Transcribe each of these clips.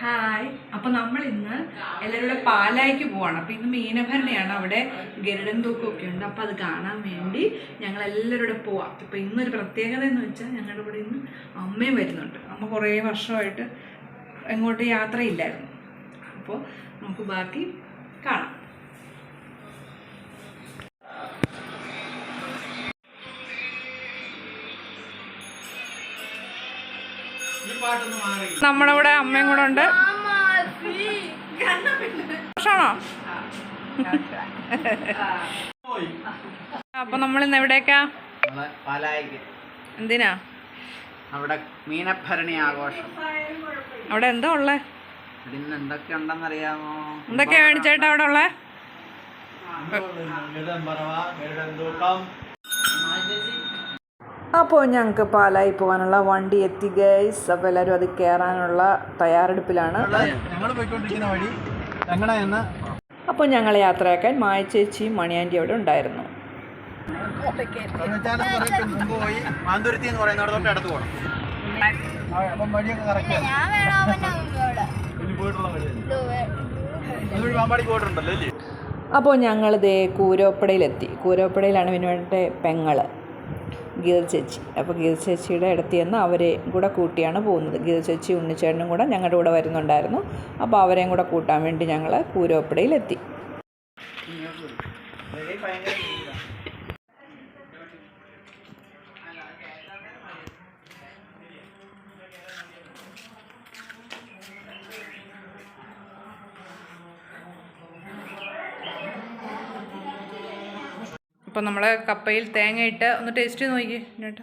Hi അപ്പൊ നമ്മൾ ഇന്ന് എല്ലാവരും പാലായിക്ക് പോവാണ്. അപ്പൊ ഇന്ന് മീനഭരണയാണ് അവിടെ. ഗരുഡൻ തൂക്കമൊക്കെ ഉണ്ട്. അപ്പൊ അത് കാണാൻ വേണ്ടി ഞങ്ങൾ എല്ലാവരും പോവാം. ഇപ്പൊ ഇന്നൊരു പ്രത്യേകത എന്ന് വെച്ചാൽ ഞങ്ങളുടെ ഇവിടെ ഇന്ന് അമ്മയും വരുന്നുണ്ട്. അമ്മ കുറേ വർഷമായിട്ട് എങ്ങോട്ട് യാത്രയില്ലായിരുന്നു അപ്പോൾ നമുക്ക് ബാക്കി കാണാം. നമ്മുടെ ഇവിടെ അമ്മയും കൂടെ ഉണ്ട്. അപ്പൊ നമ്മൾ ഇന്ന് എവിടേക്കാ? നമ്മളെ പാലായിക്ക്. എന്തിനാ? അവിടെ മീനഭരണി ആഘോഷം. അവിടെ എന്താ ഉള്ളേ? ഇന്ന് എന്തൊക്കെ ഉണ്ടെന്നറിയാമോ? എന്തൊക്കെയാ മേടിച്ചേട്ടാ അവിടെ ഉള്ളേ? അപ്പോൾ ഞങ്ങൾക്ക് പാലായി പോകാനുള്ള വണ്ടി എത്തി ഗൈസ് അപ്പോൾ എല്ലാവരും അത് കയറാനുള്ള തയ്യാറെടുപ്പിലാണ്. ഞങ്ങൾ പോയിക്കൊണ്ടിരിക്കുന്ന വഴി തെങ്ങണ എന്ന് അപ്പോൾ ഞങ്ങളെ യാത്രയാക്കാൻ മായ ചേച്ചിയും മണിയാന്റെ അവിടെ ഉണ്ടായിരുന്നു. അപ്പോൾ ഞങ്ങൾ ദേ കൂരോപ്പടയിലെത്തി. കൂരോപ്പടയിലാണ് പിന്നെ പെങ്ങൾ. ഗീത ചേച്ചി. അപ്പോൾ ഗീത ചേച്ചിയുടെ അടുത്ത് നിന്ന് അവരെ കൂടെ കൂട്ടിയാണ് പോകുന്നത്. ഗീത ചേച്ചി ഉണ്ണിച്ചേട്ടനും കൂടെ ഞങ്ങളുടെ കൂടെ വരുന്നുണ്ടായിരുന്നു. അപ്പോൾ അവരെയും കൂടെ കൂട്ടാൻ വേണ്ടി ഞങ്ങൾ കൂരോപ്പടയിലെത്തി ഭയങ്കര അപ്പോൾ നമ്മൾ കപ്പയിൽ തേങ്ങ ഇട്ട് ഒന്ന് ടേസ്റ്റ് ചെയ്ത് നോക്കി എന്നിട്ട്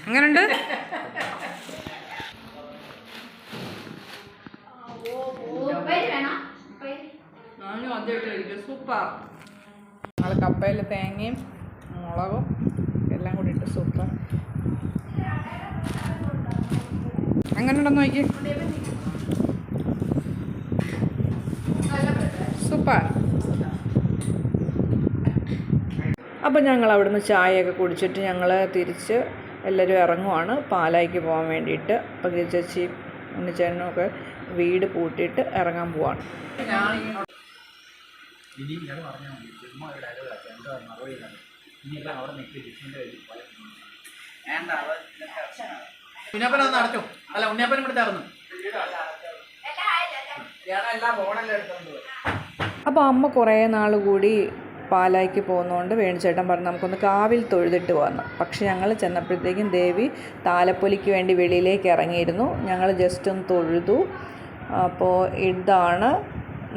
എങ്ങനെയുണ്ട് ഞാനും ആദ്യമായിട്ട് കഴിക്കും സൂപ്പർ നമ്മൾ കപ്പയിൽ തേങ്ങയും മുളകും എല്ലാം കൂടി ഇട്ട് സൂപ്പർ അങ്ങനെ ഉണ്ടെന്ന് നോക്കി? സൂപ്പർ അപ്പോൾ ഞങ്ങൾ അവിടുന്ന് ചായയൊക്കെ കുടിച്ചിട്ട് ഞങ്ങൾ തിരിച്ച് എല്ലാവരും ഇറങ്ങുവാണ്. പാലായിക്ക് പോകാൻ വേണ്ടിയിട്ട്. അപ്പോൾ ചേച്ചി ഉണ്ണിച്ചേനും ഒക്കെ വീട് പൂട്ടിയിട്ട് ഇറങ്ങാൻ പോവാണ്. ഇനി ഇയാൾ പറഞ്ഞാൽ മതി. ചുമ്മാ ഒരു ഡയലോഗ് ആക്കി. എന്താ മറുപടി ഇല്ലാതെ ഇനി എല്ലാം അവിടെ നിൽക്കി. ഡിഫറെന്റ് ആയിട്ട് വേണ്ട ഉണ്ണിയപ്പൻ ഒന്ന് അടച്ചു. അല്ല ഉണ്ണിയപ്പൻ ഇവിടെ ചേർന്നു എല്ലാ ഫോണെല്ലാം എടുത്തോണ്ട് അപ്പോൾ അമ്മ കുറേ നാൾ കൂടി പാലായിക്ക് പോകുന്നതുകൊണ്ട് വേണുചേട്ടൻ പറഞ്ഞു നമുക്കൊന്ന് കാവിൽ തൊഴുതിട്ട് വന്നു. പക്ഷേ ഞങ്ങൾ ചെന്നപ്പോഴത്തേക്കും ദേവി താലപ്പൊലിക്ക് വേണ്ടി വെളിയിലേക്ക് ഇറങ്ങിയിരുന്നു. ഞങ്ങൾ ജസ്റ്റ് ഒന്ന് തൊഴുതു. അപ്പോൾ ഇതാണ്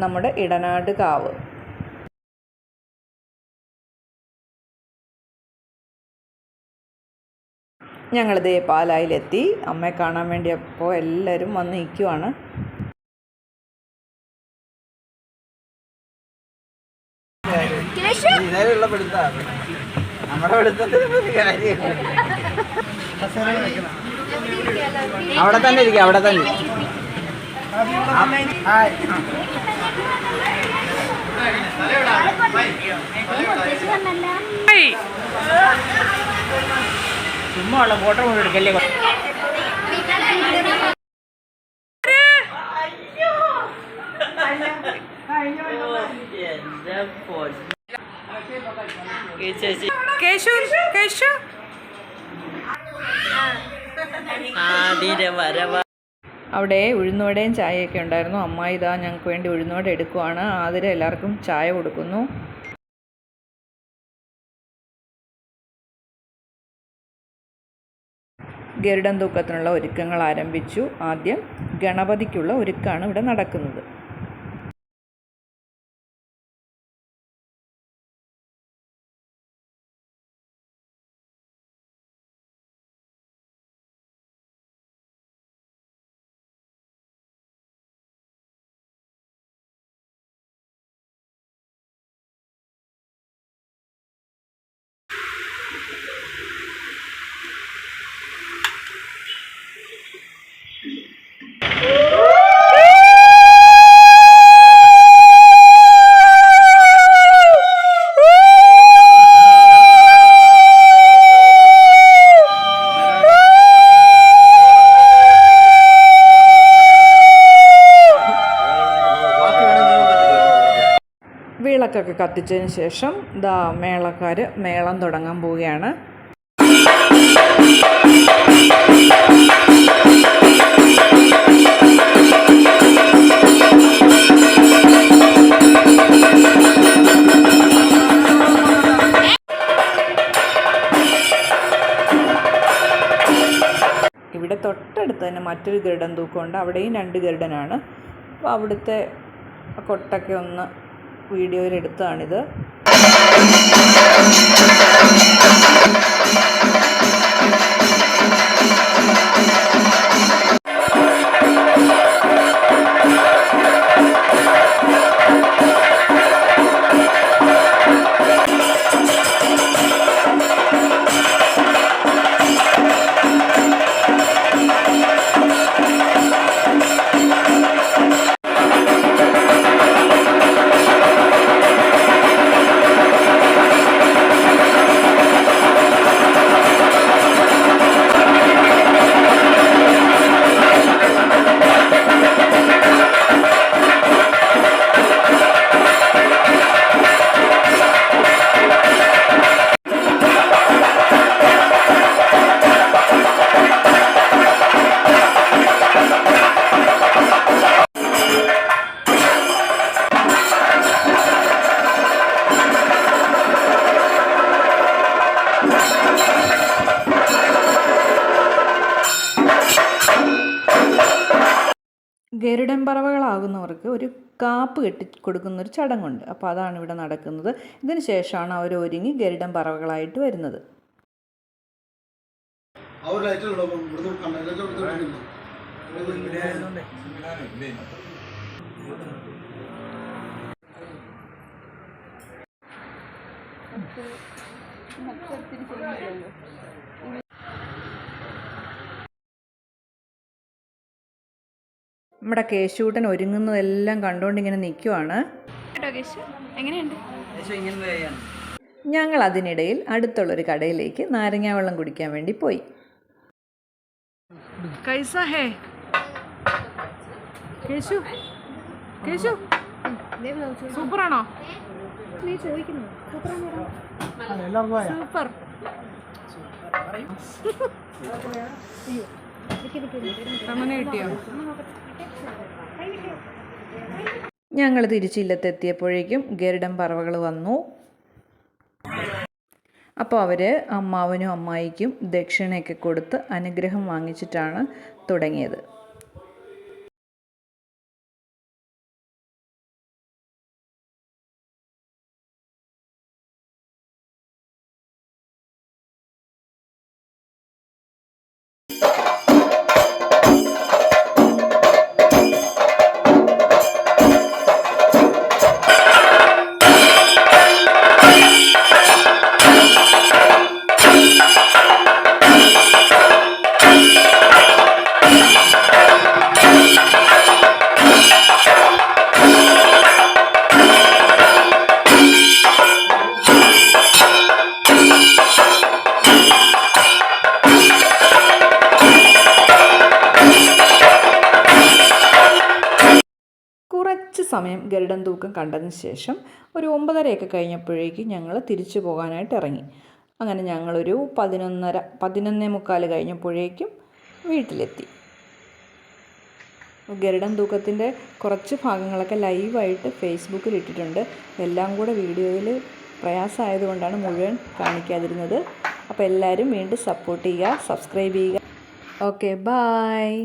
നമ്മുടെ ഇടനാട് കാവ്. ഞങ്ങൾ ദേ പാലായിലെത്തി. അമ്മയെ കാണാൻ വേണ്ടിയപ്പോൾ എല്ലാവരും വന്ന് നിൽക്കുവാണ്. ഇതിലുള്ള പിടുത്താണ് നമ്മുടെ പിടുത്തത്തിന് കാര്യമില്ല. അവിടെ തന്നെ ഇരിക്കുക അവിടെ തന്നെ ഹായ്. ചുമ്മാ ഉള്ള ഫോട്ടോ കൊണ്ട് എടുക്കല്ലേ? അവിടെ ഉഴുന്നുവടയും ചായയൊക്കെ ഉണ്ടായിരുന്നു. അമ്മ ഇതാ ഞങ്ങൾക്ക് വേണ്ടി ഉഴുന്നുവട എടുക്കുവാണ്. ആതിര എല്ലാവർക്കും ചായ കൊടുക്കുന്നു. ഗരുഡൻ തൂക്കത്തിനുള്ള ഒരുക്കങ്ങൾ ആരംഭിച്ചു. ആദ്യം ഗണപതിക്കുള്ള ഒരുക്കാണ് ഇവിടെ നടക്കുന്നത്. വിളക്കൊക്കെ കത്തിച്ചതിന് ശേഷം ദാ മേളക്കാർ മേളം തുടങ്ങാൻ പോവുകയാണ്. ഇവിടെ തൊട്ടടുത്ത് തന്നെ മറ്റൊരു ഗരുഡൻ തൂക്കമുണ്ട്. അവിടെയും രണ്ട് ഗരുഡനാണ്. അപ്പോൾ അവിടുത്തെ കൊട്ടൊക്കെ ഒന്ന് വീഡിയോയിൽ ഗരുഡൻ പറവകളാകുന്നവർക്ക് ഒരു കാപ്പ് കെട്ടി കൊടുക്കുന്ന ഒരു ചടങ്ങുണ്ട്. അപ്പോൾ അതാണ് ഇവിടെ നടക്കുന്നത്. ഇതിന് ശേഷമാണ് അവർ ഒരുങ്ങി ഗരുഡൻ പറവകളായിട്ട് വരുന്നത്. അവർ ലൈറ്റുള്ളൂ നമ്മുടെ കേശൂട്ടൻ ഒരുങ്ങുന്നതെല്ലാം കണ്ടുകൊണ്ട് ഇങ്ങനെ നിൽക്കുവാണ് ഞങ്ങൾ അതിനിടയിൽ അടുത്തുള്ളൊരു കടയിലേക്ക് നാരങ്ങാ വെള്ളം കുടിക്കാൻ വേണ്ടി പോയി. സൂപ്പറാണോ? സൂപ്പർ. ഞങ്ങൾ തിരിച്ചില്ലത്തെത്തിയപ്പോഴേക്കും ഗരുഡൻ പറവകൾ വന്നു. അപ്പോൾ അവർ അമ്മാവനും അമ്മായിക്കും ദക്ഷിണയൊക്കെ കൊടുത്ത് അനുഗ്രഹം വാങ്ങിച്ചിട്ടാണ് തുടങ്ങിയത്. സമയം ഗരുഡൻ തൂക്കം കണ്ടതിന് ശേഷം ഒരു ഒമ്പതരയൊക്കെ കഴിഞ്ഞപ്പോഴേക്കും ഞങ്ങൾ തിരിച്ചു പോകാനായിട്ട് ഇറങ്ങി. അങ്ങനെ ഞങ്ങളൊരു പതിനൊന്നര പതിനൊന്നേ മുക്കാൽ കഴിഞ്ഞപ്പോഴേക്കും വീട്ടിലെത്തി. ഗരുഡൻ തൂക്കത്തിന്റെ കുറച്ച് ഭാഗങ്ങളൊക്കെ ലൈവായിട്ട് ഫേസ്ബുക്കിൽ ഇട്ടിട്ടുണ്ട്. എല്ലാം കൂടെ വീഡിയോയിൽ പ്രയാസമായതുകൊണ്ടാണ് മുഴുവൻ കാണിക്കാതിരുന്നത്. അപ്പോൾ എല്ലാവരും വീണ്ടും സപ്പോർട്ട് ചെയ്യുക സബ്സ്ക്രൈബ് ചെയ്യുക. Okay bye